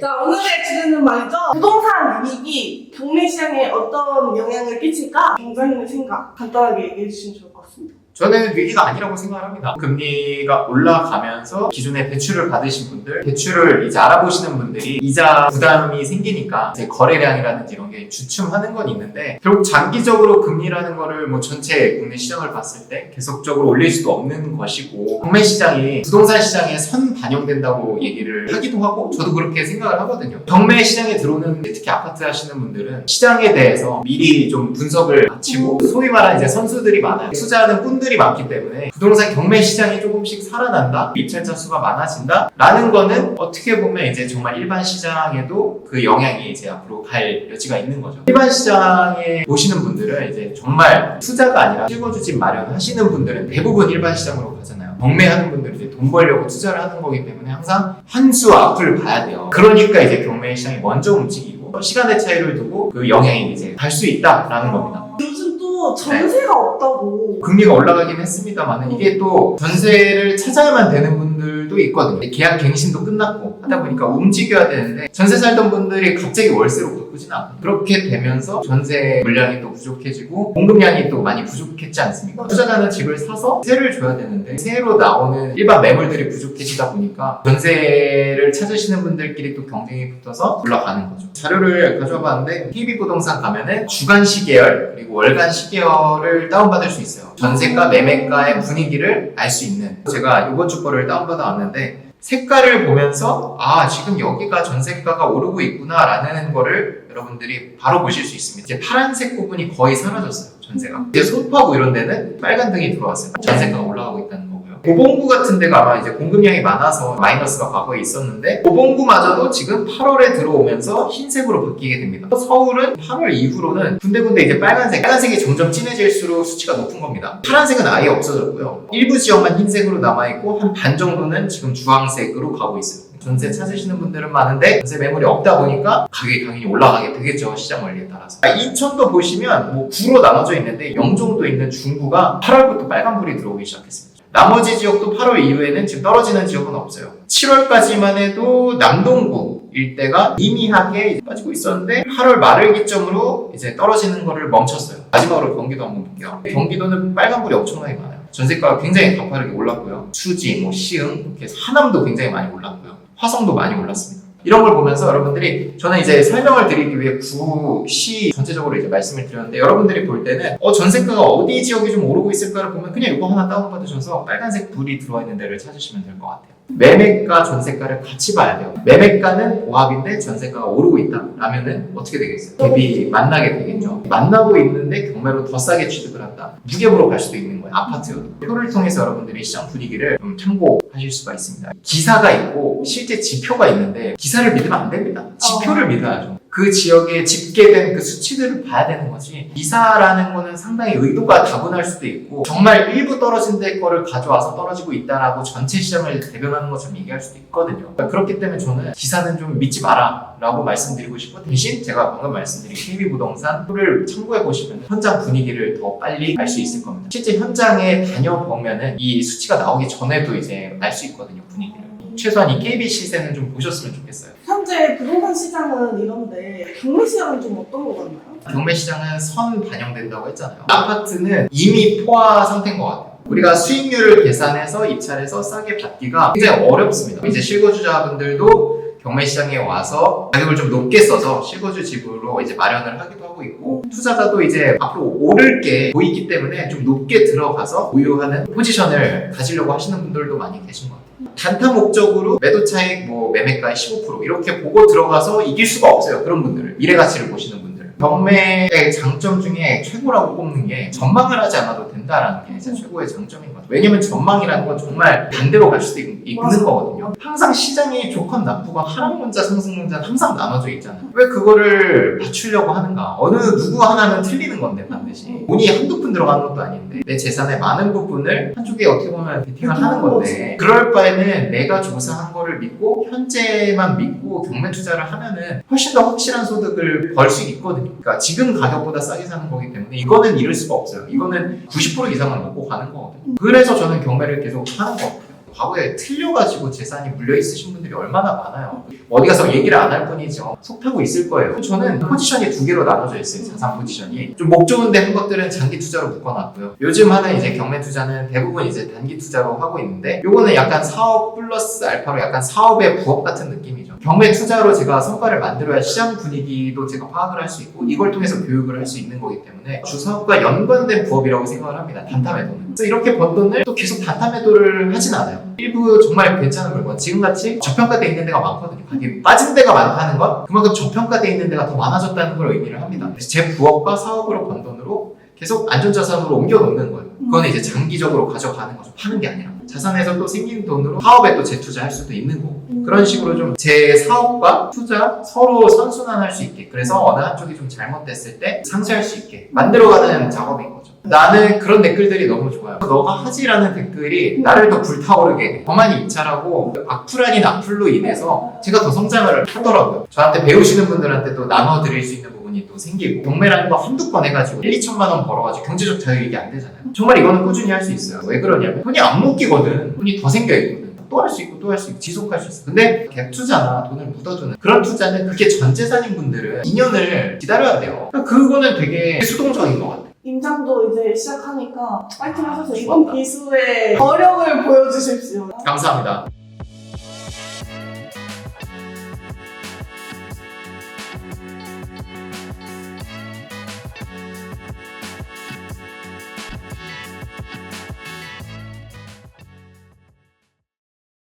자, 오늘의 주제는 말이죠. 부동산 위기, 경매 시장에 어떤 영향을 끼칠까? 경장님의 생각 간단하게 얘기해 주시면 좋을 것 같습니다. 저는 위기가 아니라고 생각을 합니다. 금리가 올라가면서 기존에 대출을 받으신 분들, 대출을 이제 알아보시는 분들이 이자 부담이 생기니까 이제 거래량이라든지 이런 게 주춤하는 건 있는데 결국 장기적으로 금리라는 거를 뭐 전체 국내 시장을 봤을 때 계속적으로 올릴 수도 없는 것이고 경매 시장이 부동산 시장에 선 반영된다고 얘기를 하기도 하고 저도 그렇게 생각을 하거든요. 경매 시장에 들어오는 특히 아파트 하시는 분들은 시장에 대해서 미리 좀 분석을 마 치고 소위 말하는 이제 선수들이 많아요. 투자하는 꾼들이 많기 때문에 부동산 경매 시장이 조금씩 살아난다, 입찰자 수가 많아진다, 라는 거는 어떻게 보면 이제 정말 일반 시장에도 그 영향이 이제 앞으로 갈 여지가 있는 거죠. 일반 시장에 보시는 분들은 이제 정말 투자가 아니라 실거주집 마련하시는 분들은 대부분 일반 시장으로 가잖아요. 경매하는 분들은 이제 돈 벌려고 투자를 하는 거기 때문에 항상 환수 앞을 봐야 돼요. 그러니까 이제 경매 시장이 먼저 움직이고 시간의 차이를 두고 그 영향이 이제 갈 수 있다라는 겁니다. 전세가 없다고. 금리가 올라가긴 했습니다만 이게 또 전세를 찾아야만 되는 분 들도 있거든요. 계약 갱신도 끝났고 하다 보니까 움직여야 되는데 전세 살던 분들이 갑자기 월세로 바꾸진 않고 그렇게 되면서 전세 물량이 또 부족해지고 공급량이 또 많이 부족했지 않습니까? 투자자는 집을 사서 세를 줘야 되는데 세로 나오는 일반 매물들이 부족해지다 보니까 전세를 찾으시는 분들끼리 또 경쟁이 붙어서 올라가는 거죠. 자료를 가져와 봤는데 KB 부동산 가면은 주간 시계열 그리고 월간 시계열을 다운받을 수 있어요. 전세가 매매가의 분위기를 알 수 있는 제가 이번 주 거를 다운 받아 왔는데 색깔을 보면서 아 지금 여기가 전세가가 오르고 있구나라는 거를 여러분들이 바로 보실 수 있습니다. 이제 파란색 부분이 거의 사라졌어요. 전세가. 이제 소파구 이런 데는 빨간 등이 들어왔어요. 전세가가 올라가고 있다는 고봉구 같은 데가 아마 이제 공급량이 많아서 마이너스가 과거에 있었는데 고봉구마저도 지금 8월에 들어오면서 흰색으로 바뀌게 됩니다. 서울은 8월 이후로는 군데군데 이제 빨간색, 빨간색이 점점 진해질수록 수치가 높은 겁니다. 파란색은 아예 없어졌고요. 일부 지역만 흰색으로 남아있고 한 반 정도는 지금 주황색으로 가고 있어요. 전세 찾으시는 분들은 많은데 전세 매물이 없다 보니까 가격이 당연히 올라가게 되겠죠 시장 원리에 따라서 아, 인천도 보시면 뭐 구로 나눠져 있는데 영종도 있는 중구가 8월부터 빨간불이 들어오기 시작했습니다 나머지 지역도 8월 이후에는 지금 떨어지는 지역은 없어요. 7월까지만 해도 남동구 일대가 미미하게 빠지고 있었는데 8월 말을 기점으로 이제 떨어지는 거를 멈췄어요. 마지막으로 경기도 한번 볼게요. 경기도는 빨간불이 엄청나게 많아요. 전세가가 굉장히 가파르게 올랐고요. 수지, 뭐 시흥, 이렇게 하남도 굉장히 많이 올랐고요. 화성도 많이 올랐습니다. 이런 걸 보면서 여러분들이 저는 이제 설명을 드리기 위해 구, 시 전체적으로 이제 말씀을 드렸는데 여러분들이 볼 때는 어 전세가가 어디 지역이 좀 오르고 있을까를 보면 그냥 이거 하나 다운받으셔서 빨간색 불이 들어와 있는 데를 찾으시면 될 것 같아요. 매매가 전세가를 같이 봐야 돼요. 매매가는 고합인데 전세가가 오르고 있다. 라면은 어떻게 되겠어요? 갭이 만나게 되겠죠. 만나고 있는데 경매로 더 싸게 취득을 한다. 무ገብ으로 갈 수도 있는 거예요. 아파트여도. 표를 통해서 여러분들이 시장 분위기를 좀 참고하실 수가 있습니다. 기사가 있고 실제 지표가 있는데 기사를 믿으면 안 됩니다. 지표를 믿어야죠. 그 지역에 집계된 그 수치들을 봐야 되는 거지. 기사라는 거는 상당히 의도가 다분할 수도 있고 정말 일부 떨어진 데 거를 가져와서 떨어지고 있다라고 전체 시장을 대변하는 것처럼 얘기할 수도 있거든요. 그렇기 때문에 저는 기사는 좀 믿지 마라 라고 말씀드리고 싶고 대신 제가 방금 말씀드린 KB부동산 표를 참고해 보시면 현장 분위기를 더 빨리 알 수 있을 겁니다. 실제 현장에 다녀보면은 이 수치가 나오기 전에도 이제 알 수 있거든요 분위기를. 최소한 이 KB 시세는 좀 보셨으면 좋겠어요. 현재 부동산 시장은 이런데 경매 시장은 좀 어떤 거 같나요? 경매 시장은 선 반영된다고 했잖아요. 아파트는 이미 포화 상태인 것 같아요. 우리가 수익률을 계산해서 입찰해서 싸게 받기가 굉장히 어렵습니다. 이제 실거주자분들도 경매 시장에 와서 가격을 좀 높게 써서 실거주 집으로 이제 마련을 하기도 하고 있고 투자자도 이제 앞으로 오를 게 보이기 때문에 좀 높게 들어가서 보유하는 포지션을 가지려고 하시는 분들도 많이 계신 것 같아요. 단타 목적으로 매도 차익 뭐 매매가의 15% 이렇게 보고 들어가서 이길 수가 없어요. 그런 분들을 미래 가치를 보시는 분들. 경매의 장점 중에 최고라고 꼽는 게 전망을 하지 않아도 된다라는 게 진짜 최고의 장점인 것 같아요. 왜냐면 전망이라는 건 정말 반대로 갈 수도 있, 맞아. 거거든요. 항상 시장이 좋건 나쁘건 하락문자, 상승문자는 항상 나눠져 있잖아요. 왜 그거를 맞추려고 하는가? 어느 누구 하나는 틀리는 건데 반드시. 돈이 한두 푼 들어가는 것도 아닌데 내 재산의 많은 부분을 한쪽에 어떻게 보면 베팅을 하는 건데 그럴 바에는 내가 조사한 거를 믿고 현재만 믿고 경매 투자를 하면은 훨씬 더 확실한 소득을 벌 수 있거든요. 그러니까 지금 가격보다 싸게 사는 거기 때문에 이거는 잃을 수가 없어요. 이거는 90% 이상은 먹고 가는 거거든요. 그래 서 저는 경매를 계속 하는 것 같아요. 과거에 틀려가지고 재산이 물려 있으신 분들이 얼마나 많아요. 어디 가서 얘기를 안 할 뿐이죠. 속 타고 있을 거예요. 저는 포지션이 두 개로 나눠져 있어요. 자산 포지션이. 좀 목 좋은데 한 것들은 장기 투자로 묶어놨고요. 요즘 하는 이제 경매 투자는 대부분 이제 단기 투자로 하고 있는데 요거는 약간 사업 플러스 알파로 약간 사업의 부업 같은 느낌이죠. 경매 투자로 제가 성과를 만들어야 시장 분위기도 제가 파악을 할 수 있고 이걸 통해서 교육을 할 수 있는 거기 때문에 주사업과 연관된 부업이라고 생각을 합니다. 단타매도는. 그래서 이렇게 번 돈을 또 계속 단타 매도를 하진 않아요. 일부 정말 괜찮은 물건 지금같이 저평가돼 있는 데가 많거든요. 가격이 빠진 데가 많다는 건 그만큼 저평가돼 있는 데가 더 많아졌다는 걸 의미를 합니다. 그래서 제 부업과 사업으로 번 돈으로 계속 안전자산으로 옮겨 놓는 거예요. 그거는 이제 장기적으로 가져가는 거죠. 파는 게 아니라. 자산에서 또 생긴 돈으로 사업에 또 재투자할 수도 있는 거고. 그런 식으로 좀 제 사업과 투자 서로 선순환할 수 있게 그래서 어느 한쪽이 좀 잘못됐을 때 상쇄할 수 있게 만들어가는 작업인 거죠. 나는 그런 댓글들이 너무 좋아요. 너가 하지라는 댓글이 나를 더 불타오르게 해. 저만이 입찰하고 악플 아닌 악플로 인해서 제가 더 성장을 하더라고요. 저한테 배우시는 분들한테 또 나눠드릴 수 있는 부분이 또 생기고 경매라는 거 한두 건 해가지고 1, 2천만 원 벌어가지고 경제적 자유이게 안 되잖아요. 정말 이거는 꾸준히 할 수 있어요. 왜 그러냐면 돈이 안 묶이거든. 돈이 더 생겨있거든. 또 할 수 있고 또 할 수 있고 지속할 수 있어. 근데 갭 투자나 돈을 묻어두는 그런 투자는 그게 전 재산인 분들은 2년을 기다려야 돼요. 그거는 되게 수동적인 것 같아요. 임장도 이제 시작하니까 파이팅 하셔서 이번 기수의 어력을 보여주십시오. 감사합니다.